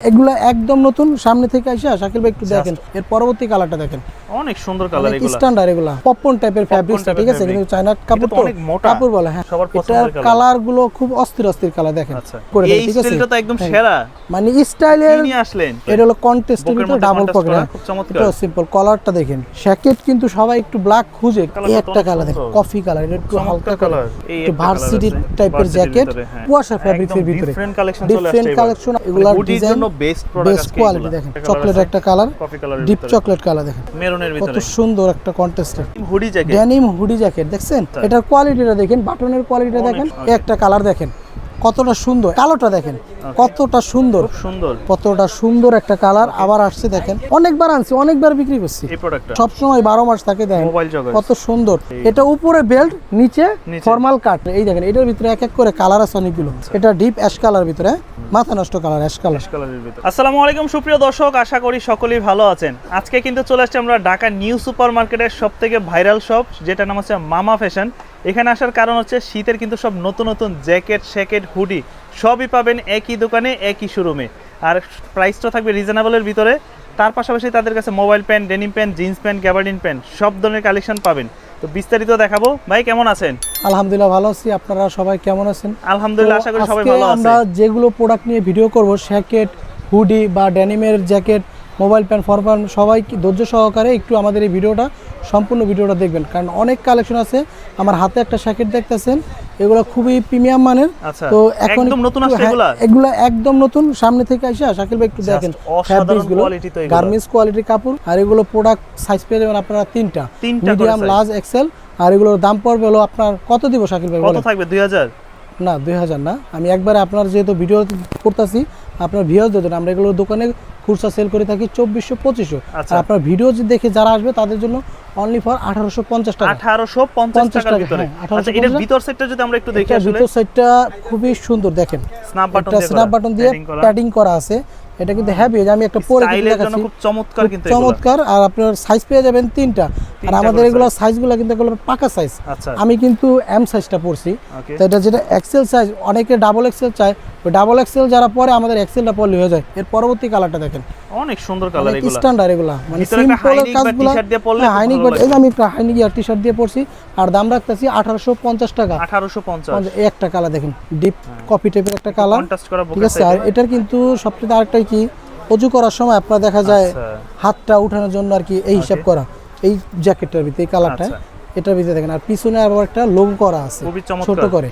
এগুলো একদম নতুন সামনে থেকে আসা শাকিল ভাই একটু দেখেন এর পরবর্তী কালারটা দেখেন। অনেক সুন্দর কালার এগুলো। স্ট্যান্ডার্ড এগুলো। পপকর্ন টাইপের ফ্যাব্রিক্সটা ঠিক আছে? কিন্তু চায়না কাপড় তো অনেক মোটা। কাপড় বলে হ্যাঁ। এটার। কালারগুলো খুব অস্থির অস্থির কালার দেখেন। আচ্ছা। করে দেন, এই ঠিক আছে? স্টাইলটা তো একদম হ্যাঁ। সেরা। মানে স্টাইলের নিয়ে আসলেন। এটা হলো ভিতরে মধ্যে ডাবল পকেট খুব চমৎকার। এটা সিম্পল কলারটা দেখেন। শ্যাকেট কিন্তু সবাই একটু ব্ল্যাক খুঁজে এই একটা কালার দেখেন কফি কালার এটা একটু হালকা কালার একটু ভার্সিটি টাইপের জ্যাকেট। কুয়াশা ফ্যাব্রিক্সের একদম ভিতরে। different collection চলে ডিফারেন্ট আসছে এবার। Collection design best product best quality দেখেন চকলেট একটা colour coffee colour deep chocolate colour দেখেন। মেরুনের কত সুন্দর একটা hoodie jacket denim hoodie jacket দেখছেন? এটার কোয়ালিটিটা দেখেন বাটনের কোয়ালিটিটা দেখেন একটা কালার দেখেন। কতটা সুন্দর কালোটা দেখেন কতটা সুন্দর। সুন্দর। কতটা সুন্দর একটা কালার। আবার আসছে দেখেন অনেকবার আনছি অনেকবার বিক্রি করছি। সব সময় বারো মাস থাকে দেখেন কত সুন্দর। এটা উপরে বেল্ট নিচে। ফর্মাল কাট এই দেখেন এটার ভিতরে এক এক করে কালার আছে অনেকগুলো। এটা ডিপ অ্যাশ কালার ভিতরে হ্যাঁ? মাথা নষ্ট কালার অ্যাশ কালার আসসালামু আলাইকুম সুপ্রিয় দর্শক আশা করি সকলেই ভালো আছেন। আজকে কিন্তু চলে আসছে আমরা ঢাকা নিউ সুপার মার্কেটের সব থেকে ভাইরাল শপ যেটা নাম হচ্ছে মামা ফ্যাশন এখানে আসার কারণ হচ্ছে শীতের কিন্তু সব নতুন নতুন জ্যাকেট শ্যাকেট হুডি সবই পাবেন একই দোকানে একই শোরুমে আর প্রাইসটা থাকবে রিজনেবলের ভিতরে। তার পাশাপাশি তাদের কাছে mobile pant denim pant jeans pant gabardine pant সব ধরনের কালেকশন পাবেন। তো বিস্তারিত দেখাবো। ভাই কেমন আছেন? আলহামদুলিল্লাহ ভালো আছি। আপনারা সবাই কেমন আছেন? আলহামদুলিল্লাহ আশা করি সবাই ভালো আছে আমরা যেগুলো প্রোডাক্ট নিয়ে ভিডিও করব শ্যাকেট হুডি বা ড্যানিমের জ্যাকেট মোবাইল প্যান্ট ফরফান সবাই ধৈর্য সহকারে একটু আমাদের এই ভিডিওটা সম্পূর্ণ ভিডিওটা দেখবেন। কারণ অনেক কালেকশন আছে আমার হাতে একটা শ্যাকেট দেখতেছেন এগুলো খুবই প্রিমিয়াম মানের। আচ্ছা, তো এখন একদম নতুন আসছে হ্যাঁ, এগুলা? এগুলো একদম নতুন সামনে থেকে আসা শাকিল ভাই একটু দেখেন এগুলো। গার্মেন্টস কোয়ালিটির কাপড় আর এগুলো প্রোডাক্ট সাইজ পেয়ে যাবেন আপনারা তিনটা। মিডিয়াম লার্জ এক্সেল আর এগুলোর দাম পড়বে হলো আপনার কত দিব শাকিল ভাই কত থাকবে? দুই হাজার? না দুই হাজার না। আমি একবারে আপনার যেহেতু ভিডিও করতেছি আপনার ভিউজ দেবেন আমরা এগুলো দোকানে খুচরা সেল করে থাকি চব্বিশশো পঁচিশশো। আচ্ছা। আর আপনার ভিডিও যে দেখে যারা আসবে তাদের জন্য অনলি ফর আঠারোশো পঞ্চাশ টাকা। আঠারোশো পঞ্চাশ টাকার টাকা, ভিতরে। হ্যাঁ, 1850 আচ্ছা এটার ভিতর সেটটা যদি আমরা একটু দেখি ভিতর সাইডটা খুবই সুন্দর দেখেন। স্ন্যাপ বাটন স্ন্যাপ বাটন দিয়ে প্যাডিং করা। আছে। এটা কিন্তু হ্যাভি আমি একটা পরে দেখাচ্ছি। খুব চমৎকার কিন্তু চমৎকার। আর আপনার সাইজ পেয়ে যাবেন তিনটা। আর আমাদের এগুলো সাইজগুলো কিন্তু এগুলো পাকা সাইজ আচ্ছা। আমি কিন্তু এম সাইজটা পড়ছি তো এটা যেটা এক্সেল সাইজ অনেকে ডাবল এক্সেল চায়। ওই ডাবল এক্সেল যারা পরে আমাদের এক্সেলটা পরলে হয়ে যায়। এর পরবর্তী কালারটা দেখেন। অনেক সুন্দর কালার এগুলো। স্ট্যান্ডার্ড এগুলা। মানে বা কাজগুলো দিয়ে পরলে হ্যাঁ হাইনিক এই আমি হাইনিক আর টি শার্ট দিয়ে পরছি। আর দাম রাখতেছি আঠারোশো পঞ্চাশ টাকা। আঠারোশো পঞ্চাশ। এই একটা কালার দেখেন। ডিপ কপি টাইপের একটা কালার কন্ট্রাস্ট করা ঠিক আছে? আর এটার কিন্তু সবচেয়ে আরেকটাই কি? অজু করার সময় আপনার দেখা যায় আচ্ছা। হাতটা উঠানোর জন্য আর কি এই হিসাব করা। এই জ্যাকেটটার ভিতরে এই কালারটা আচ্ছা। এটার ভিতরে দেখেন আর পিছনে আবার একটা লোগো করা আছে ছোট করে।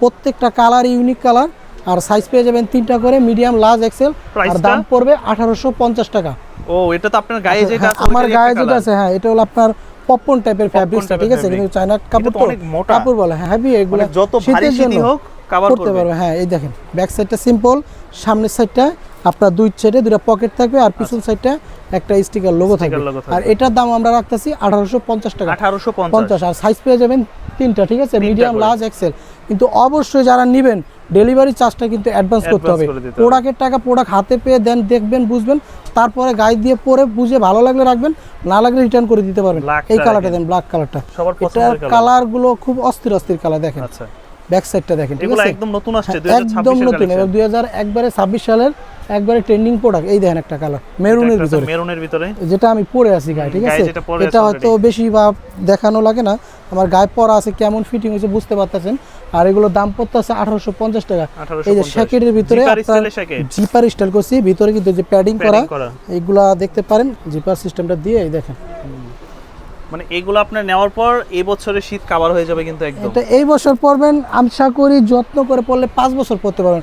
প্রত্যেকটা কালার ইউনিক কালার আর সাইজ পেয়ে যাবেন তিনটা করে মিডিয়াম লার্জ এক্সেল আর দাম পড়বে আঠারোশো পঞ্চাশ টাকা। ও এটা তো আপনার গায়ে যেটা হ্যাঁ, আছে আমার গায়ে যেটা আছে হ্যাঁ এটা হলো আপনার পপকর্ন টাইপের ফ্যাব্রিক্সটা ঠিক আছে? কিন্তু চায়না কাপড় তো অনেক মোটা। কাপড় বলে হ্যাঁ হেভি এগুলো মানে যত ভারী হোক cover করতে পারবে হ্যাঁ এই দেখেন ব্যাক সাইডটা সিম্পল সামনের সাইডটা আপনার দুই সাইডে দুটা পকেট থাকবে আর পিছন সাইডটা একটা স্টিকার লোগো থাকবে। আচ্ছা। আর এটার দাম আমরা রাখতেছি আঠারোশো পঞ্চাশ টাকা। আঠারোশো পঞ্চাশ। আর সাইজ পেয়ে যাবেন তিনটা ঠিক আছে? মিডিয়াম। লার্জ এক্সেল কিন্তু অবশ্যই যারা নেবেন ডেলিভারি চার্জটা কিন্তু অ্যাডভান্স করতে হবে। প্রোডাক্টের টাকা প্রোডাক্ট হাতে পেয়ে দেন দেখবেন বুঝবেন। তারপরে গায়ে দিয়ে পরে বুঝে ভালো লাগলে রাখবেন না লাগলে রিটার্ন করে দিতে পারবেন। এই কালারটা দেন ব্ল্যাক কালারটা এটার পছন্দের কালার কালারগুলো খুব অস্থির অস্থির কালার দেখেন। আচ্ছা। ব্যাক সাইডটা দেখেন ঠিক এগুলো আছে? একদম নতুন আসছে হ্যাঁ, একদম নতুন এবার দুই হাজার একবারে ছাব্বিশ সালের একবারে ট্রেন্ডিং প্রোডাক্ট এই দেখেন একটা কালার মেরুনের ভিতরে। মেরুনের ভিতরে। যেটা আমি পরে আছি গায়ে ঠিক আছে? এটা হয়তো বেশি বা দেখানো লাগে না। আমার গায়ে পরা আছে কেমন ফিটিং হয়েছে বুঝতে পারতেছেন। আর এগুলোর দাম পড়তে আছে আঠারোশো পঞ্চাশ টাকা। এই যে 1850 শ্যাকেটের ভিতরে জিপার স্টাইল করছি ভিতরে কিন্তু যে প্যাডিং করা। এইগুলা দেখতে পারেন জিপার সিস্টেমটা দিয়ে এই দেখেন। মানে এগুলো আপনার নেওয়ার পর এই বছরে শীত কাভার হয়ে যাবে কিন্তু একদম। এটা এই বছর পরবেন আশা করি যত্ন করে পরলে পাঁচ বছর পরতে পারবেন।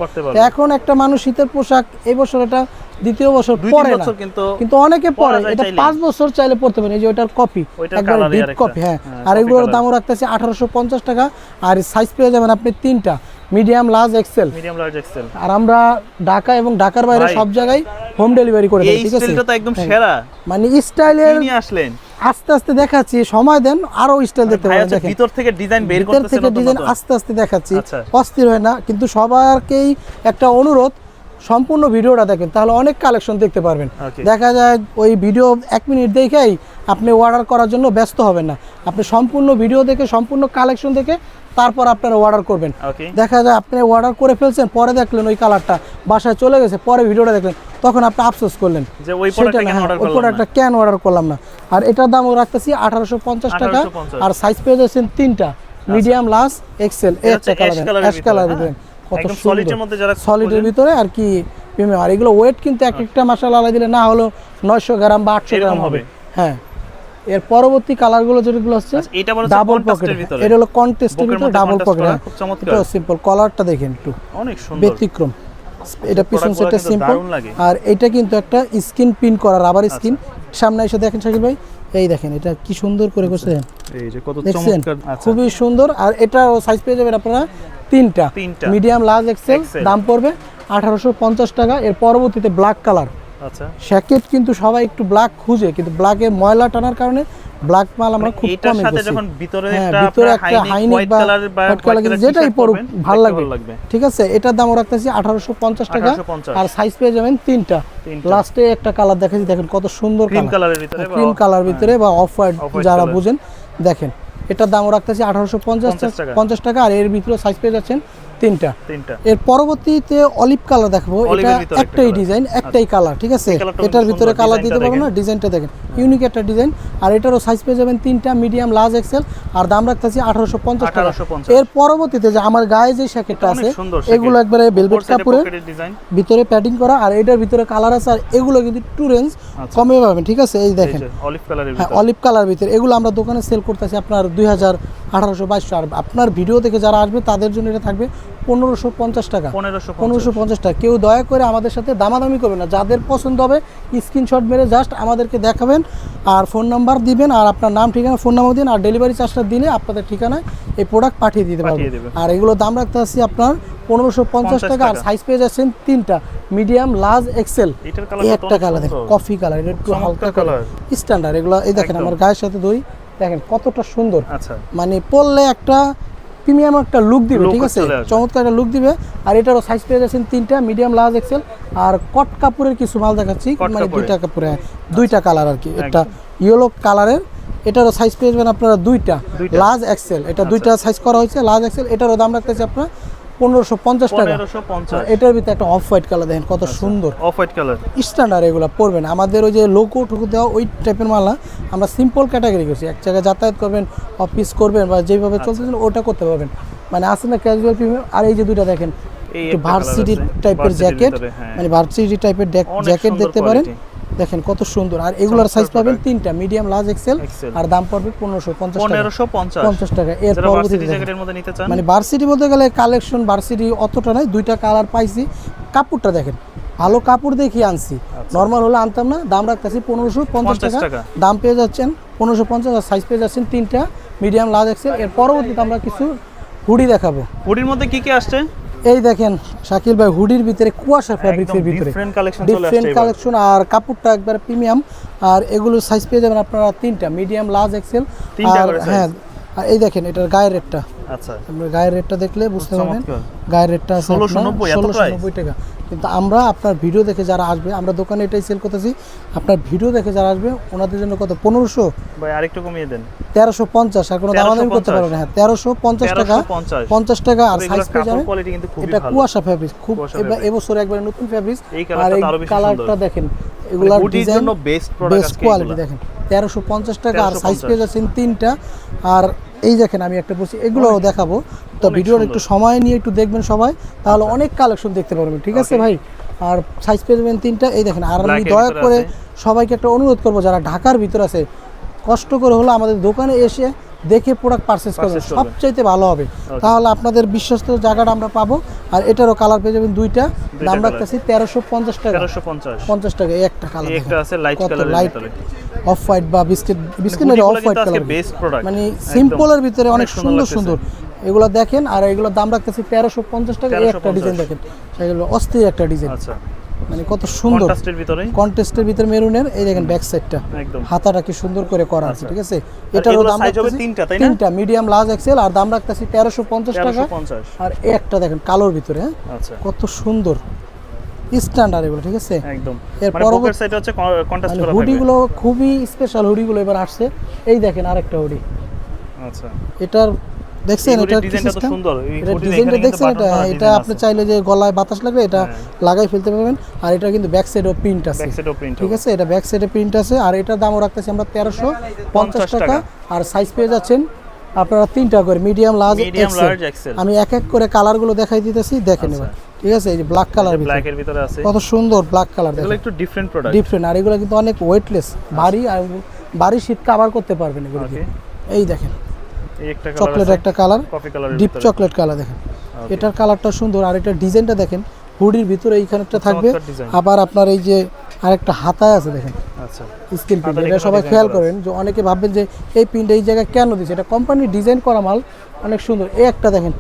এখন একটা মানুষ শীতের পোশাক এই বছর এটা দ্বিতীয় বছর পরে না। কিন্তু কিন্তু অনেকে পরে এটা। পাঁচ বছর চাইলে পড়তে পারেন। এই যে ওইটার কপি একবার ডিপ কপি হ্যাঁ। আর এগুলোর দামও রাখতেছে আঠারোশো পঞ্চাশ টাকা আর সাইজ পেয়ে যাবেন আপনি তিনটা medium large XL medium large XL আর আমরা ঢাকা এবং ঢাকার বাইরে সব জায়গায় হোম ডেলিভারি করে দিই ঠিক আছে? এই স্টাইলটা তো একদম হ্যাঁ। সেরা। মানে স্টাইলের নিয়ে আসলেন। আস্তে আস্তে দেখাচ্ছি সময় দেন আরও স্টাইল দেখতে পারেন পাবেন দেখেন। ভিতর থেকে ডিজাইন বের ভিতর থেকে ডিজাইন আস্তে আস্তে দেখাচ্ছি আচ্ছা। অস্থির হয় না কিন্তু সবারকেই একটা অনুরোধ সম্পূর্ণ ভিডিওটা দেখেন তাহলে অনেক কালেকশন দেখতে পারবেন। দেখা যায় ওই ভিডিও এক মিনিট দেখেই আপনি অর্ডার করার জন্য ব্যস্ত হবেন না। আপনি সম্পূর্ণ ভিডিও দেখে সম্পূর্ণ কালেকশন দেখে তারপর আপনারা অর্ডার করবেন। দেখা যায় আপনি অর্ডার করে ফেলছেন পরে দেখলেন ওই কালারটা বাসায় চলে গেছে পরে ভিডিওটা দেখলেন তখন আপনি আফসোস করলেন। যে ওই সেটা প্রোডাক্টটা না, কেন অর্ডার ওই করলাম প্রোডাক্টটা কেন অর্ডার করলাম না? আর এটার দামও রাখতেছি আঠারোশো পঞ্চাশ টাকা। আর সাইজ পেয়ে যাচ্ছেন তিনটা। মিডিয়াম লার্জ এক্সেল একটা কালার অ্যাশ কালার দিবেন। কত এর মধ্যে যারা সলিডের। ভিতরে আর কি প্রিমিয়াম আর এগুলো ওয়েট কিন্তু এক একটা মশলা আলাদা দিলে না হলো নয়শো গ্রাম বা আটশো গ্রাম হবে। হ্যাঁ। এর পরবর্তী কালারগুলো যেগুলো হচ্ছে আচ্ছা, হচ্ছে ডাবল পকেট। এটা হলো কন্টেস্টের ভিতরে ডাবল পকেট খুব চমৎকার। এটা সিম্পল কলারটা দেখেন একটু। অনেক সুন্দর। ব্যতিক্রম। এটা পিছন সেটটা সিম্পল আর এটা কিন্তু একটা স্কিন পিন করা রাবার আচ্ছা। স্কিন সামনে এসে দেখেন শাকিল ভাই। এই দেখেন এটা কি সুন্দর করে করছে। এই যে কত চমৎকার। আচ্ছা। খুবই সুন্দর। আর এটা সাইজ পেয়ে যাবেন আপনারা তিনটা। তিনটা। মিডিয়াম লার্জ এক্সেল দাম পড়বে আঠারোশো পঞ্চাশ টাকা। এর পরবর্তীতে ব্ল্যাক কালার আচ্ছা। শ্যাকেট কিন্তু সবাই একটু ব্ল্যাক খুঁজে কিন্তু ব্ল্যাকের ময়লা টানার কারণে ব্ল্যাক মাল আমরা খুব মানে কমই যখন ভিতরে হ্যাঁ, একটা ভিতরে একটা বা হোয়াইট কালার যেটাই পড়ুক ভালো লাগবে। ঠিক আছে এটার দাম রাখতেছি আঠারোশো পঞ্চাশ টাকা। আর সাইজ পেয়ে যাবেন তিনটা। লাস্টে একটা কালার দেখেছি দেখেন কত সুন্দর ক্রিম কালার কালারের ভিতরে বা- ক্রিম কালার ভিতরে বা অফ হোয়াইট যারা বুঝেন দেখেন এটার দাম রাখতেছি আঠারোশো পঞ্চাশ 50 পঞ্চাশ টাকা আর এর ভিতরে সাইজ পেয়ে যাচ্ছেন তিনটা। তিনটা। এর পরবর্তীতে অলিভ কালার দেখাবো। এটা একটাই ডিজাইন একটাই কালার ঠিক আছে? এটার ভিতরে কালার দিতে পারব না ডিজাইনটা দেখেন। ইউনিক একটা ডিজাইন আর এটারও সাইজ পেয়ে যাবেন তিনটা মিডিয়াম লার্জ এক্সেল আর দাম রাখতেছি আঠারোশো পঞ্চাশ টাকা। এর পরবর্তীতে যে আমার গায়ে যে শ্যাকেটটা আছে এগুলো একবারে ভেলভেট ডিজাইন ভিতরে প্যাডিং করা। আর এটার ভিতরে কালার আছে আর এগুলো কিন্তু একটু রেঞ্জ আচ্ছা। কমে পাবেন ঠিক আছে? এই দেখেন। অলিভ হ্যাঁ অলিভ কালার ভিতরে। এগুলো আমরা দোকানে সেল করতেছি আপনার দুই হাজার আঠারোশো বাইশশো। আর আপনার ভিডিও থেকে যারা আসবে তাদের জন্য এটা থাকবে পনেরোশো পঞ্চাশ টাকা। 1550 পনেরোশো পঞ্চাশ টাকা। কেউ দয়া করে আমাদের সাথে দামাদামি করবে না। যাদের পছন্দ হবে স্ক্রিনশট মেরে জাস্ট আমাদেরকে দেখাবেন আর ফোন নাম্বার দিবেন আর আপনার নাম ঠিকানা ফোন নাম্বার দিন আর ডেলিভারি চার্জটা দিলে আপনাদের ঠিকানায় এই প্রোডাক্ট পাঠিয়ে দিতে পারবেন। আর এগুলো দাম রাখতে আসছি আপনার পনেরোশো পঞ্চাশ টাকা। আর সাইজ পেয়ে যাচ্ছেন তিনটা। মিডিয়াম লার্জ এক্সেল একটা কালার দেখেন। কফি কালার এটা একটু হালকা কালার স্ট্যান্ডার্ড এগুলো এই দেখেন। আমার গায়ের সাথে দই। দেখেন কতটা সুন্দর। আচ্ছা। মানে পরলে একটা প্রিমিয়াম একটা লুক দিবে ঠিক আছে? চমৎকার একটা লুক দিবে। আর এটারও সাইজ পেয়ে যাচ্ছেন তিনটা মিডিয়াম লার্জ এক্সেল আর কট কাপড়ের কিছু মাল দেখাচ্ছি মানে দুইটা কাপড়ে দুইটা কালার আর কি। একটা ইয়েলো কালারের এটারও সাইজ পেয়ে যাবেন আপনারা দুইটা। দুইটা। লার্জ এক্সেল এটা দুইটা সাইজ করা হয়েছে লার্জ এক্সেল এটারও দাম রাখতেছি আপনার পনেরোশো পঞ্চাশ টাকা। এটার ভিতরে একটা অফ হোয়াইট কালার দেখেন কত সুন্দর। অফ হোয়াইট কালার স্ট্যান্ডার্ড এগুলো পড়বেন আমাদের ওই যে লোকো ঠুকু দেওয়া ওই টাইপের মাল আমরা সিম্পল ক্যাটাগরি করছি। এক জায়গায় যাতায়াত করবেন অফিস করবেন বা যেভাবে আচ্ছা। চলতেছেন ওটা করতে পারবেন। মানে আসে না ক্যাজুয়াল প্রিমিয়াম আর এই যে দুইটা দেখেন ভার্সিটি টাইপের জ্যাকেট। মানে ভার্সিটি টাইপের জ্যাকেট দেখতে পারেন। দেখেন কত সুন্দর। আর এগুলোর সাইজ পাবেন তিনটা মিডিয়াম লার্জ এক্সেল আর দাম পড়বে পনেরোশো পঞ্চাশ টাকা। পনেরোশো পঞ্চাশ। টাকা। এর পরবর্তীতে জ্যাকেটের মধ্যে নিতে চান? মানে ভার্সিটি বলতে গেলে কালেকশন ভার্সিটি অতটা নাই দুইটা কালার পাইছি। কাপড়টা দেখেন ভালো কাপড় দেখি আনছি। নর্মাল হলে আনতাম না দাম রাখতেছি পনেরোশো পঞ্চাশ টাকা। টাকা। দাম পেয়ে যাচ্ছেন পনেরোশো পঞ্চাশ আর সাইজ পেয়ে যাচ্ছেন তিনটা মিডিয়াম লার্জ এক্সেল এর পরবর্তীতে আমরা কিছু হুডি দেখাবো। হুডির মধ্যে কি কি আসছে? এই দেখেন শাকিল ভাই হুডির ভিতরে কুয়াশা ফ্যাব্রিক্সের ভিতরে। ডিফারেন্ট কালেকশন আর কাপড়টা একবার প্রিমিয়াম আর এগুলো সাইজ পেয়ে যাবেন আপনারা তিনটা মিডিয়াম লার্জ এক্সেল তিনটা আর করে হ্যাঁ আর এই দেখেন এটার গায়ের রেটটা। আচ্ছা। আমরা গায়ের রেটটা দেখলে বুঝতে পারবেন। গায়ের রেটটা আছে 1690 ষোলোশো নব্বই টাকা। কিন্তু আমরা আপনার ভিডিও দেখে যারা আসবে আমরা দোকানে এটাই সেল করতেছি আপনার ভিডিও দেখে যারা আসবে ওনাদের জন্য কত? পনেরোশো? ভাই আরেকটু কমিয়ে দেন। তেরোশো পঞ্চাশ আর কোনো দামাদামি করতে 1350 পারবেন না। হ্যাঁ তেরোশো পঞ্চাশ টাকা 1350 পঞ্চাশ। টাকা আর সাইজ পেয়ে যাবে কাপড় কোয়ালিটি কিন্তু খুবই এটা কুয়াশা ফ্যাব্রিক খুব এবছর একবার নতুন ফ্যাব্রিক আর এই কালারটা দেখেন এগুলার ডিজাইন বেস্ট কোয়ালিটি দেখেন। তেরোশো পঞ্চাশ টাকা আর সাইজ 1350 পেয়ে যাচ্ছেন তিনটা আর এই দেখেন আমি একটা বলছি এগুলো দেখাবো। তো ভিডিওর একটু সময় নিয়ে একটু দেখবেন সবাই তাহলে অনেক কালেকশন দেখতে পারবেন ঠিক আছে ভাই? আর সাইজ পেয়ে তিনটা এই দেখেন আর আমি দয়া করে সবাইকে একটা অনুরোধ করব যারা ঢাকার ভিতর আছে কষ্ট করে হলো আমাদের দোকানে এসে দেখে প্রোডাক্ট পারচেস করবেন। সবচাইতে ভালো হবে। তাহলে আপনাদের বিশ্বস্ত জায়গাটা আমরা পাবো। আর এটারও কালার পেয়ে যাবেন দুইটা। দাম রাখতেছি তেরোশো পঞ্চাশ টাকা। পঞ্চাশ। টাকা একটা কালার একটা আছে লাইট অফ হোয়াইট বা বিস্কিট বিস্কিট হুডিগুলো অফ হোয়াইট কালার মানে সিম্পলের ভিতরে অনেক অনেক সুন্দর সুন্দর এগুলো দেখেন আর এগুলোর দাম রাখতেছি তেরোশো পঞ্চাশ টাকা একটা ডিজাইন দেখেন। সেগুলো অস্থির একটা ডিজাইন আচ্ছা। মানে কত সুন্দর কন্ট্রাস্টের ভিতরে কন্টেস্টের ভিতরে মেরুনের এই দেখেন ব্যাক সাইডটা একদম। হাতাটা কি সুন্দর করে করা আছে আচ্ছা। ঠিক আছে? এটারও দাম হবে তিনটা, তাই না? তিনটা মিডিয়াম লার্জ এক্সেল আর দাম রাখতেছি তেরোশো পঞ্চাশ টাকা। আর এই একটা দেখেন কালোর ভিতরে হ্যাঁ? আচ্ছা। কত সুন্দর। স্ট্যান্ডার্ড এগুলো ঠিক আছে? একদম। এর মানে পরবর্তী- সাইডে হচ্ছে কন্ট্রাস্ট মানে করা হুডিগুলো খুবই স্পেশাল হুডিগুলো এবার আসছে। এই দেখেন আরেকটা হুডি আচ্ছা। এটার দেখছেন এটা কি ডিজাইনটা তো সিস্টেম সুন্দর। এই এটা ডিজাইনটা দেখছেন এটা? এটা আপনি চাইলে যে গলায় বাতাস লাগবে এটা লাগাই ফেলতে পারবেন। আর এটা কিন্তু ব্যাক সাইডেও প্রিন্ট আছে। ঠিক আছে? এটা ব্যাক সাইডে প্রিন্ট আছে। আর এটার দামও রাখতেছি আমরা তেরোশো পঞ্চাশ টাকা। আর সাইজ পেয়ে যাচ্ছেন আপনারা তিনটা করে মিডিয়াম লার্জ এক্সেল আমি এক এক করে কালারগুলো দেখাই দিতেছি দেখেন এবার ঠিক আছে? এই যে ব্ল্যাক কালার ব্ল্যাক এর ভিতরে আছে। কত সুন্দর ব্ল্যাক কালার দেখেন। একটু ডিফারেন্ট প্রোডাক্ট ডিফারেন্ট আর এগুলো কিন্তু অনেক ওয়েটলেস ভারী আর ভারী শীত কাভার করতে পারবেন এগুলো এই দেখেন। চকলেট একটা কালার ডিপ চকলেট কালার দেখেন। এটার কালারটা সুন্দর। আর এটার ডিজাইনটা দেখেন হুডির ভিতরে এইখানেটা থাকবে। আবার আপনার এই যে আরেকটা হাতায় আছে দেখেন। আচ্ছা। স্কিন প্রিন্ট এটা সবাই খেয়াল করেন যে অনেকে ভাববেন যে এই প্রিন্ট এই জায়গায় কেন দিচ্ছে এটা কোম্পানির ডিজাইন করা মাল অনেক সুন্দর। এই একটা দেখেন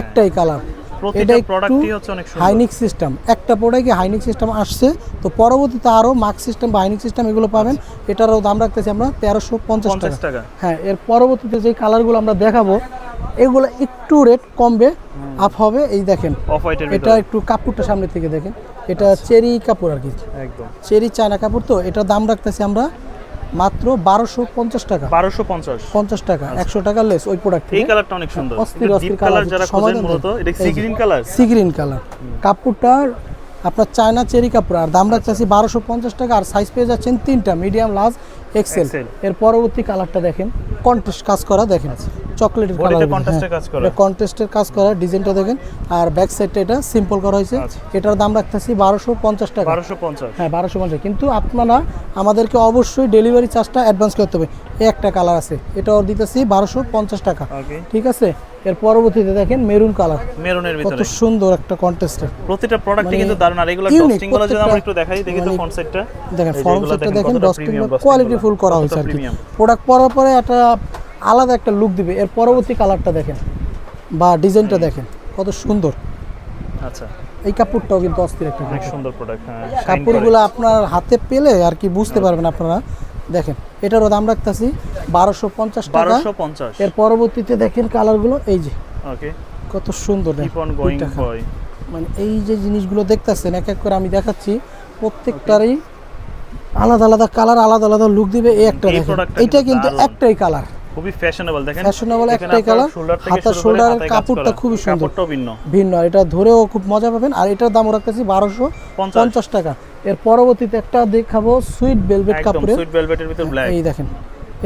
একটাই কালার প্রতিটা প্রোডাক্টই হচ্ছে অনেক সুন্দর। হাইনিক সিস্টেম একটা প্রোডাক্টে হাইনিক সিস্টেম আসছে তো পরবর্তীতে আরও মার্ক সিস্টেম বা হাইনিক সিস্টেম এগুলো পাবেন। এটারও দাম রাখতেছি আমরা তেরোশো পঞ্চাশ টাকা। হ্যাঁ এর পরবর্তীতে যে কালারগুলো আমরা দেখাবো এগুলো একটু রেট কমবে আপ হবে। এই দেখেন এটা একটু কাপড়টা সামনে থেকে দেখেন। এটা চেরি কাপড় আর কি। একদম। চেরি চায়না কাপড় তো এটার দাম রাখতেছি আমরা মাত্র বারোশো পঞ্চাশ টাকা। বারোশো পঞ্চাশ। পঞ্চাশ টাকা একশো টাকা লেস ওই প্রোডাক্ট এই কালারটা অনেক সুন্দর। অস্থির অস্থির কালার যারা খোঁজেন মূলত এটা sea green colour sea green colour কাপড়টার আপনার চায়না চেরি কাপড় আর দাম রাখতেছি বারোশো পঞ্চাশ টাকা আর সাইজ পেয়ে যাচ্ছেন তিনটা মিডিয়াম লার্জ এক্সেল এর পরবর্তী কালারটা দেখেন কন্ট্রাস্ট কাজ করা দেখেন। চকলেটের কালার contrast কাজ করা। কন্টেস্টের কাজ করা ডিজাইনটা দেখেন। আর ব্যাক সাইডটা এটা সিম্পল করা হয়েছে। আচ্ছা। এটার দাম রাখতেছি বারোশো পঞ্চাশ টাকা। বারোশো পঞ্চাশ। হ্যাঁ বারোশো পঞ্চাশ। কিন্তু আপনারা আমাদেরকে অবশ্যই ডেলিভারি চার্জটা অ্যাডভান্স করতে হবে। এই একটা কালার আছে। এটাও দিতেছি বারোশো পঞ্চাশ টাকা। ঠিক আছে? এর পরবর্তীতে দেখেন মেরুন কালার মেরুনের ভিতরে। কত সুন্দর একটা কন্টেস্টের প্রতিটা প্রোডাক্টই মানে কিন্তু দারুণ। আর এগুলো ডস্টিংগুলো যদি আমরা একটু দেখাই দেখি তো মানে ফ্রন্ট সাইডটা দেখেন এগুলো সেটটা দেখেন ডস্টিং কোয়ালিটি ফুল করা হয়েছে আর কি। প্রোডাক্ট পরার পরে একটা আলাদা একটা লুক দিবে। এর পরবর্তী কালারটা দেখেন বা ডিজাইনটা দেখেন কত সুন্দর। আচ্ছা। এই কাপড়টাও কিন্তু অস্থির একটা অনেক সুন্দর প্রোডাক্ট হ্যাঁ কাপড়গুলো আপনার হাতে পেলে আর কি বুঝতে পারবেন আপনারা। দেখেন এটারও দাম রাখতেছি বারোশো পঞ্চাশ টাকা। এর পরবর্তীতে দেখেন কালারগুলো এই যে। ওকে কত সুন্দর মানে এই যে জিনিসগুলো দেখতেছেন এক এক করে আমি দেখাচ্ছি প্রত্যেকটারই আলাদা আলাদা কালার আলাদা আলাদা লুক দিবে এই একটা দেখেন। এটা কিন্তু একটাই কালার খুবই ফ্যাশনেবল দেখেন? ফ্যাশনেবল একটাই কালার হাতার কাজ কাপড়টা খুবই সুন্দর। কাপড়টা ভিন্ন। ভিন্ন এটা ধরেও খুব মজা পাবেন। আর এটার দাম রাখতেছি বারোশো পঞ্চাশ। টাকা। এর পরবর্তীতে একটা দেখাবো সুইট ভেলভেট কাপড়ে সুইট ভেলভেটের ভিতর ব্ল্যাক এই দেখেন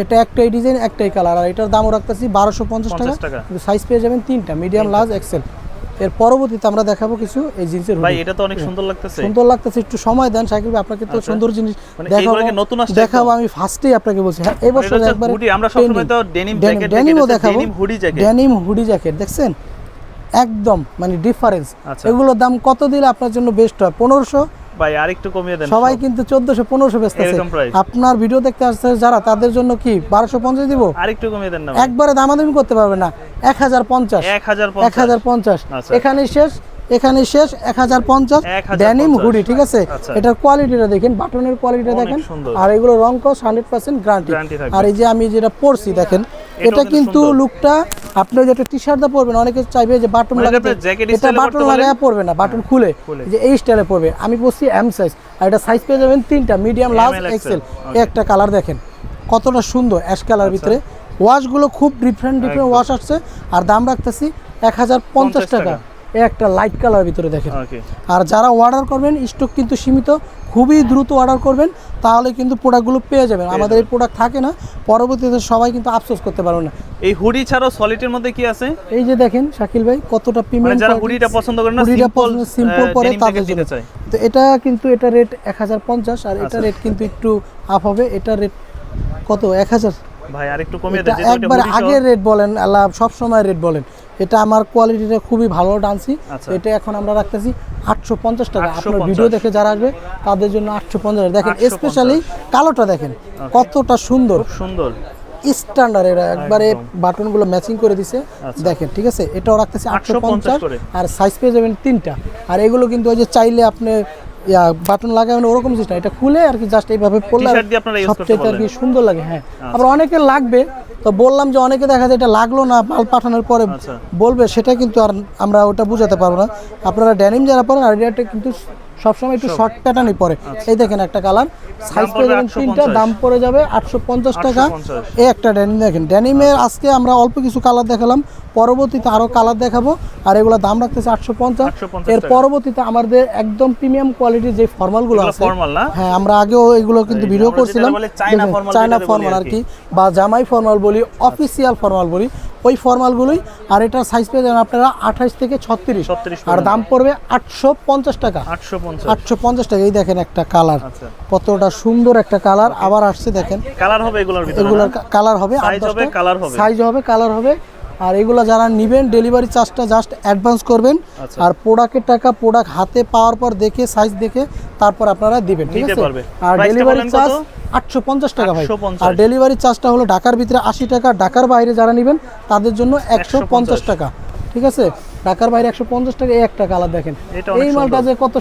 এটা একটাই ডিজাইন একটাই কালার আর এটার দামও রাখতেছি বারোশো পঞ্চাশ টাকা। টাকা। কিন্তু সাইজ পেয়ে যাবেন তিনটা মিডিয়াম লার্জ এক্সেল এর পরবর্তীতে আমরা দেখাবো কিছু এই জিন্সের ভাই এটা তো অনেক সুন্দর লাগতেছে। সুন্দর লাগতেছে একটু সময় দেন সাকিব ভাই আপনাকে তো আচ্ছা। সুন্দর জিনিস মানে দেখাবো। নতুন আসছে দেখাবো আমি ফার্স্টেই আপনাকে বলছি। হ্যাঁ এই বছর একবার হুডি আমরা সব আমরা সবসময় তো ডেনিম জ্যাকেট ডেনিম ডেনিমও দেখাবো। Denim hoodie jacket denim hoodie jacket দেখছেন? একদম মানে ডিফারেন্স আচ্ছা। এগুলোর দাম কত দিলে আপনার জন্য বেস্ট হয়? পনেরোশো ভাই আরেকটু কমিয়ে দেন সবাই কিন্তু চোদ্দশো পনেরোশো বেচতেছে এরকম আপনার ভিডিও দেখতে আসছে যারা তাদের জন্য কি বারোশো পঞ্চাশ দিব? আরেকটু কমিয়ে দেন না একবারে দামাদামি করতে পারবে না। এক হাজার পঞ্চাশ। এক হাজার এক হাজার পঞ্চাশ। আচ্ছা। এখানে শেষ। এখানে শেষ এক হাজার পঞ্চাশ 1050 ড্যানিম হুডি ঠিক আছে? আচ্ছা। এটার কোয়ালিটিটা দেখেন বাটনের কোয়ালিটিটা দেখেন। আর এগুলো রং কস হান্ড্রেড পার্সেন্ট গ্যারান্টি আর এই যে আমি যেটা পরছি দেখেন এটা কিন্তু লুকটা আপনি যেটা টি শার্টটা পরবেন অনেকে চাইবে যে বাটন লাগাতে। এটা বাটন লাগায় পরবে না বাটন খুলে। খুলে। যে এই স্টাইলে পরবে। আমি পরছি এম সাইজ আর এটা সাইজ পেয়ে যাবেন তিনটা মিডিয়াম লার্জ এক্সেল একটা কালার দেখেন কতটা সুন্দর অ্যাশ কালার আচ্ছা। ভিতরে। ওয়াশগুলো খুব ডিফারেন্ট ডিফারেন্ট ওয়াশ আসছে। আর দাম রাখতেছি এক হাজার পঞ্চাশ টাকা। একটা লাইট কালার ভিতরে দেখেন। আর যারা অর্ডার করবেন স্টক কিন্তু সীমিত খুবই দ্রুত অর্ডার করবেন তাহলে কিন্তু প্রোডাক্টগুলো পেয়ে যাবেন। আমাদের এই প্রোডাক্ট থাকে না পরবর্তীতে সবাই কিন্তু আফসোস করতে পারবে না। এই হুডি ছাড়াও সলিডের মধ্যে কি আছে? এই যে দেখেন শাকিল ভাই কতটা মানে প্রিমিয়াম যারা হুডিটা পছন্দ করে না সিম্পল সিম্পল পরে তাদের জন্য। তো এটা কিন্তু এটা রেট এক হাজার পঞ্চাশ আর এটা আচ্ছা। রেট কিন্তু একটু আপ হবে। এটা রেট কত? এক হাজার? ভাই আর একটু কমিয়ে এটা দেন একবার আগের রেট বলেন আল্লাহ সব সময় রেট বলেন। এটা আমার কোয়ালিটিটা খুবই ভালো ডান্সি। আচ্ছা। এটা এখন আমরা রাখতেছি আটশো পঞ্চাশ টাকা। আপনার ভিডিও দেখে যারা আসবে তাদের জন্য আটশো পঞ্চাশ। দেখেন স্পেশালি কালোটা দেখেন কতটা সুন্দর। সুন্দর। স্ট্যান্ডার্ড এরা একবারে। বাটনগুলো ম্যাচিং করে দিছে। আচ্ছা। দেখেন ঠিক আছে? এটাও রাখতেছি আটশো পঞ্চাশ আর সাইজ পেয়ে যাবেন তিনটা। আর এগুলো কিন্তু ওই যে চাইলে আপনি ইয়া বাটন মানে ওরকম সিস্টেম এটা খুলে আর কি জাস্ট এইভাবে use সবচেয়ে আর কি সুন্দর লাগে হ্যাঁ। আবার অনেকে লাগবে তো বললাম যে অনেকে দেখা যায় এটা লাগল না মাল পাঠানোর পরে আচ্ছা। বলবে সেটা কিন্তু আর আমরা ওটা বুঝাতে পারব না। আপনারা ড্যানিম যারা পড়েন আর এটা কিন্তু সবসময় একটু শর্ট প্যাটার্নই পরে। এই দেখেন একটা কালার সাইজ আচ্ছা। পেয়ে যাবেন তিনটা দাম পড়ে যাবে আটশো পঞ্চাশ টাকা। এই একটা ড্যানিম দেখেন। ড্যানিমের আজকে আমরা অল্প কিছু কালার দেখালাম। পরবর্তীতে আরও কালার দেখাবো। আর এগুলো দাম রাখতেছে আটশো পঞ্চাশ। এর পরবর্তীতে আমাদের একদম প্রিমিয়াম কোয়ালিটির যে ফর্মালগুলো আছে হ্যাঁ আমরা আগেও এগুলো কিন্তু ভিডিও করছিলাম। চায়না ফর্মাল আর কি। বা জামাই ফর্মাল বলি অফিসিয়াল ফর্মাল বলি। ওই ফর্মালগুলোই আর এটার সাইজ পেয়ে যাবেন আপনারা আঠাশ থেকে ছত্রিশ। আর দাম পড়বে আটশো পঞ্চাশ টাকা। আটশো পঞ্চাশ। টাকা। এই দেখেন একটা কালার আচ্ছা। কতটা সুন্দর একটা কালার আবার আসছে দেখেন। কালার হবে এগুলোর এগুলোর কালার হবে কালার হবে সাইজ হবে। কালার হবে। আর এগুলো যারা নেবেন ডেলিভারি চার্জটা জাস্ট অ্যাডভান্স করবেন। আচ্ছা। আর প্রোডাক্টের টাকা প্রোডাক্ট হাতে পাওয়ার পর দেখে সাইজ দেখে তারপর আপনারা দিবেন ঠিক আছে? আর ডেলিভারি চার্জ আটশো পঞ্চাশ টাকা ভাই। আর ডেলিভারি চার্জটা হলো ঢাকার ভিতরে আশি টাকা ঢাকার বাইরে যারা নেবেন তাদের জন্য একশো পঞ্চাশ টাকা ঠিক আছে? ঢাকার বাইরে একশো পঞ্চাশ টাকা এই একটা কালার দেখেন। এই মালটা যে কত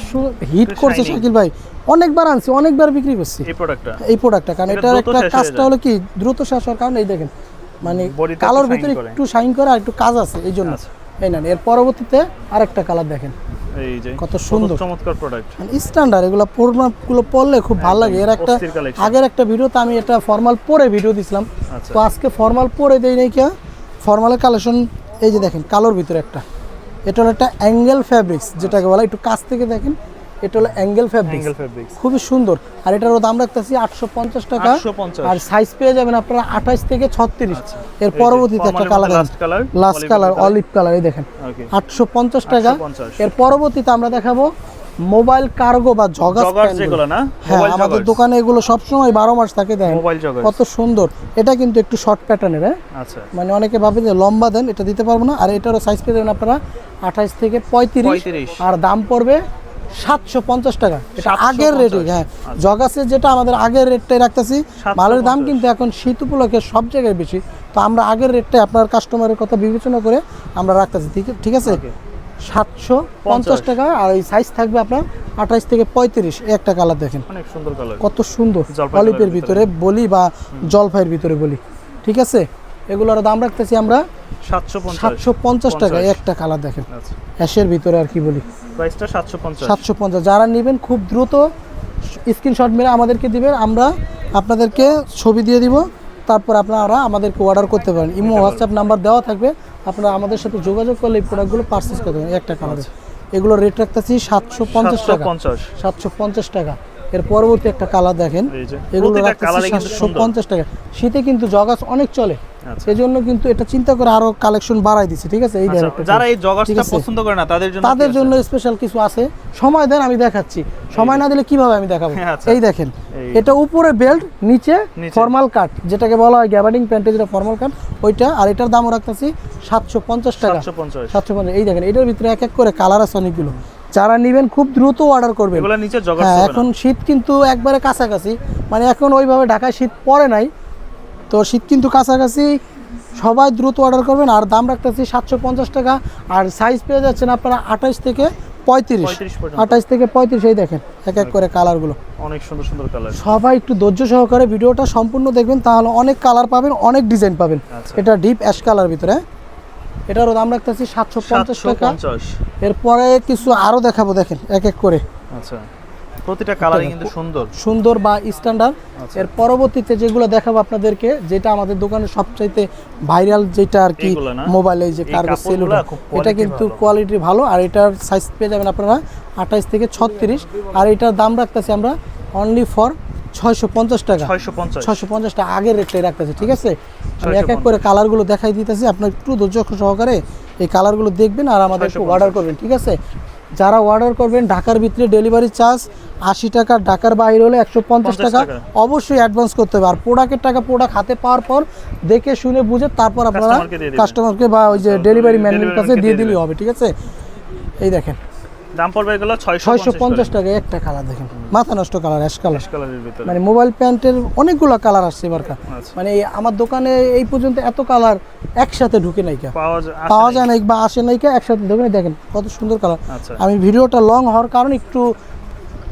হিট করছে শাকিল ভাই অনেকবার আনছি অনেকবার বিক্রি করছি। এই প্রোডাক্টটা এই প্রোডাক্টটা কারণ এটার একটা কাজটা হলো কি দ্রুত শেষ হওয়ার কারণে এই দেখেন মানে কালোর ভিতরে একটু শাইন করে আর একটু কাজ আছে এই জন্য। আচ্ছা। এই না এর পরবর্তীতে আরেকটা কালার দেখেন। এই যে কত সুন্দর। চমৎকার প্রোডাক্ট স্ট্যান্ডার্ড এগুলো গুলো পরলে খুব ভালো লাগে। এর একটা আগের একটা ভিডিওতে আমি এটা ফর্মাল পরে ভিডিও দিছিলাম। আচ্ছা। তো আজকে ফর্মাল পরে দেই নাই কে ফর্মালের কালেকশন এই যে দেখেন কালোর ভিতরে একটা। এটা হলো একটা অ্যাঙ্গেল ফ্যাব্রিক্স যেটাকে বলা একটু কাছ থেকে দেখেন। এটা হলো অ্যাঙ্গেল ফেব্রিক্স। খুবই সুন্দর। আর এটারও দাম রাখতেছি আটশো পঞ্চাশ টাকা। আর সাইজ পেয়ে যাবেন আপনারা আঠাশ থেকে ছত্রিশ। আচ্ছা। এর পরবর্তীতে একটা colour last colour olive colour এই দেখেন। আটশো পঞ্চাশ টাকা। এর পরবর্তীতে আমরা দেখাবো মোবাইল কার্গো বা জগাস যেগুলো না? হ্যাঁ আমাদের দোকানে এগুলো সবসময় বারো মাস থাকে মোবাইল জগার কত সুন্দর। এটা কিন্তু একটু শর্ট প্যাটার্নের হ্যাঁ? আচ্ছা। মানে অনেকে ভাবে যে লম্বা দেন এটা দিতে পারব না। আর এটারও সাইজ পেয়ে যাবেন আপনারা আঠাশ থেকে পঁয়ত্রিশ। 35 আর দাম পড়বে সাতশো পঞ্চাশ টাকা। এটা আগের রেটে হ্যাঁ। জগাসের যেটা আমাদের আগের রেটটাই রাখতেছি। মালের দাম কিন্তু এখন শীত উপলক্ষে সব জায়গায় বেশি। তো আমরা আগের রেটটাই আপনার কাস্টমারের কথা বিবেচনা করে আমরা রাখতেছি। ঠিক আছে? সাতশো পঞ্চাশ টাকা আর এই সাইজ থাকবে আপনার আঠাশ থেকে পঁয়ত্রিশ। একটা কালার দেখেন। অনেক সুন্দর কালার কত সুন্দর। কালারের ভিতরে। বলি বা জলপাইয়ের ভিতরে বলি। ঠিক আছে? এগুলোর দাম রাখতেছি আমরা সাতশো পঞ্চাশ। সাতশো পঞ্চাশ টাকা একটা কালার দেখেন। আচ্ছা। অ্যাশের ভিতরে আর কি বলি? প্রাইসটা সাতশো পঞ্চাশ। যারা নেবেন খুব দ্রুত স্ক্রিনশট মেরে আমাদেরকে দিবেন আমরা আপনাদেরকে ছবি দিয়ে দিব তারপর আপনারা আমাদেরকে অর্ডার করতে পারেন। ইমো হোয়াটসঅ্যাপ নাম্বার দেওয়া থাকবে আপনারা আমাদের সাথে যোগাযোগ করলে এই প্রোডাক্টগুলো পারচেস করতে পারেন একটা কালার। এগুলো রেট রাখতেছি সাতশো পঞ্চাশ টাকা। সাতশো পঞ্চাশ টাকা। এর পরবর্তী একটা কালার দেখেন। এগুলো সাতশো পঞ্চাশ টাকা। শীতে কিন্তু জগাস অনেক চলে। আচ্ছা। সেজন্য কিন্তু এটা চিন্তা করে আরও কালেকশন বাড়াই দিচ্ছে ঠিক আছে? এই আচ্ছা, যারা এই আছে। পছন্দ করে না তাদের জন্য তাদের জন্য স্পেশাল কিছু আছে। সময় দেন আমি দেখাচ্ছি। সময় না দিলে কীভাবে আমি দেখাবো? আচ্ছা। এই দেখেন এটা উপরে বেল্ট নিচে নিচে। ফর্মাল কাট যেটাকে বলা হয় গ্যাবার্ডিং প্যান্টে যেটা ফর্মাল কাট ওইটা আর এটার দামও রাখতেছি সাতশো পঞ্চাশ টাকা। সাতশো পঞ্চাশ। এই দেখেন এটার ভিতরে এক এক করে কালার আছে অনেকগুলো। যারা নেবেন খুব দ্রুত অর্ডার করবেন। হ্যাঁ এখন শীত কিন্তু একবারে কাছাকাছি। মানে এখন ওইভাবে ঢাকায় শীত পড়ে নাই। তো শীত কিন্তু কাছাকাছি। সবাই দ্রুত অর্ডার করবেন। আর দাম রাখতেছি সাতশো পঞ্চাশ টাকা। আর সাইজ পেয়ে যাচ্ছেন আপনারা আঠাশ থেকে পঁয়ত্রিশ। 35 আঠাশ থেকে পঁয়ত্রিশ এই দেখেন এক এক করে কালারগুলো অনেক সুন্দর সুন্দর কালার সবাই একটু ধৈর্য সহকারে ভিডিওটা সম্পূর্ণ দেখবেন। তাহলে অনেক কালার পাবেন অনেক ডিজাইন পাবেন। আচ্ছা। এটা ডিপ অ্যাশ কালার ভিতরে হ্যাঁ? এটারও দাম রাখতেছি সাতশো পঞ্চাশ টাকা। এরপরে কিছু আরও দেখাবো দেখেন এক এক করে। আচ্ছা প্রতিটা কালারই কিন্তু সুন্দর। সুন্দর বা স্ট্যান্ডার্ড আচ্ছা। এর পরবর্তীতে যেগুলো দেখাবো আপনাদেরকে যেটা আমাদের দোকানে সবচাইতে ভাইরাল যেটা আর কি? মোবাইল যে কার্গো সেলুটা এটা কিন্তু কোয়ালিটি ভালো আর এটার সাইজ পেয়ে যাবেন আপনারা আঠাইশ থেকে ছত্রিশ। আর এটার দাম রাখতেছি আমরা অনলি ফর ছয়শো পঞ্চাশ টাকা। ছয়শো পঞ্চাশ। টাকা আগের রেটটাই রাখতেছি ঠিক আছে? আমি এক এক করে কালারগুলো দেখাই দিতেছি আপনার একটু ধৈর্য সহকারে এই কালারগুলো দেখবেন আর আমাদের 650 অর্ডার করবেন ঠিক আছে? যারা অর্ডার করবেন ঢাকার ভিতরে ডেলিভারি চার্জ আশি টাকা ঢাকার বাইরে হলে একশো পঞ্চাশ টাকা। অবশ্যই অ্যাডভান্স করতে হবে। আর প্রোডাক্টের টাকা প্রোডাক্ট হাতে পাওয়ার পর দেখে শুনে বুঝে তারপর আপনারা কাস্টমারকে বা ওই যে ডেলিভারি ম্যানের কাছে দিয়ে দিলেই হবে ঠিক আছে? এই দেখেন। দাম পড়বে এগুলো ছয়শো ছয়শো পঞ্চাশ টাকা একটা কালার দেখেন। মাথা নষ্ট কালার অ্যাশ কালার কালারের ভিতরে। মানে মোবাইল প্যান্টের অনেকগুলো কালার আসছে এবারকার আচ্ছা। মানে আমার দোকানে এই পর্যন্ত এত কালার একসাথে ঢুকে নাই কা। পাওয়া যায় না বা আসে নাই কা একসাথে ঢুকে দেখেন কত সুন্দর কালার আচ্ছা। আমি ভিডিওটা লং হওয়ার কারণে একটু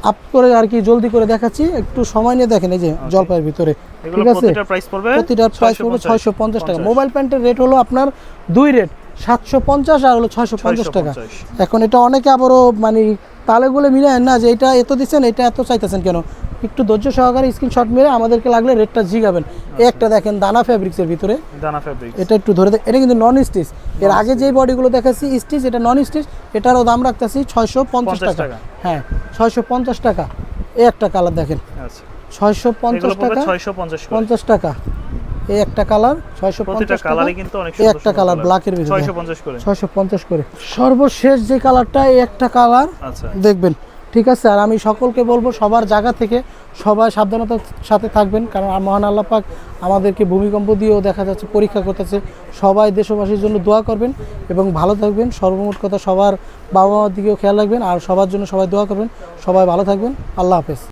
আপ করে আর কি জলদি করে দেখাচ্ছি। একটু সময় নিয়ে দেখেন এই যে জলপাইয়ের ভিতরে। ঠিক আছে? প্রতিটা প্রাইস পড়বে প্রতিটার প্রাইস পড়বে ছয়শো পঞ্চাশ টাকা। মোবাইল প্যান্টের রেট হলো আপনার দুই রেট সাতশো পঞ্চাশ আর হলো ছয়শো পঞ্চাশ টাকা। 650 এখন এটা অনেকে আবারও মানে তালেগুলো মিলায় না যে এটা এত দিচ্ছেন এটা এত চাইতেছেন কেন? একটু ধৈর্য সহকারে স্ক্রিনশট মেরে আমাদেরকে লাগলে রেটটা জিগাবেন। এই একটা দেখেন দানা ফ্যাব্রিক্সের ভিতরে। দানা ফেব্রিক এটা একটু ধরে এটা কিন্তু নন স্টিচ এর আগে যেই বডিগুলো দেখাচ্ছি স্টিচ এটা নন স্টিচ এটারও দাম রাখতেছি ছয়শো পঞ্চাশ টাকা। হ্যাঁ ছয়শো পঞ্চাশ টাকা। এই একটা কালার দেখেন। আচ্ছা। ছয়শো পঞ্চাশ টাকা। 650 করে। পঞ্চাশ টাকা। এই একটা কালার ছয়শো প্রতিটা পঞ্চাশ টাকা কালারই কিন্তু অনেক সুন্দর একটা কালার ব্ল্যাকের ভিতরে। 650 করে। ছয়শো পঞ্চাশ করে। সর্বশেষ যে কালারটা এই একটা কালার আচ্ছা। দেখবেন ঠিক আছে? আর আমি সকলকে বলব সবার জায়গা থেকে সবাই সাবধানতার সাথে থাকবেন কারণ মহান আল্লাহ পাক আমাদেরকে ভূমিকম্প দিয়েও দেখা যাচ্ছে পরীক্ষা করতেছে। সবাই দেশবাসীর জন্য দোয়া করবেন এবং ভালো থাকবেন। সর্বমোট কথা সবার বাবা মার দিকেও খেয়াল রাখবেন আর সবার জন্য সবাই দোয়া করবেন। সবাই ভালো থাকবেন। আল্লাহ হাফেজ।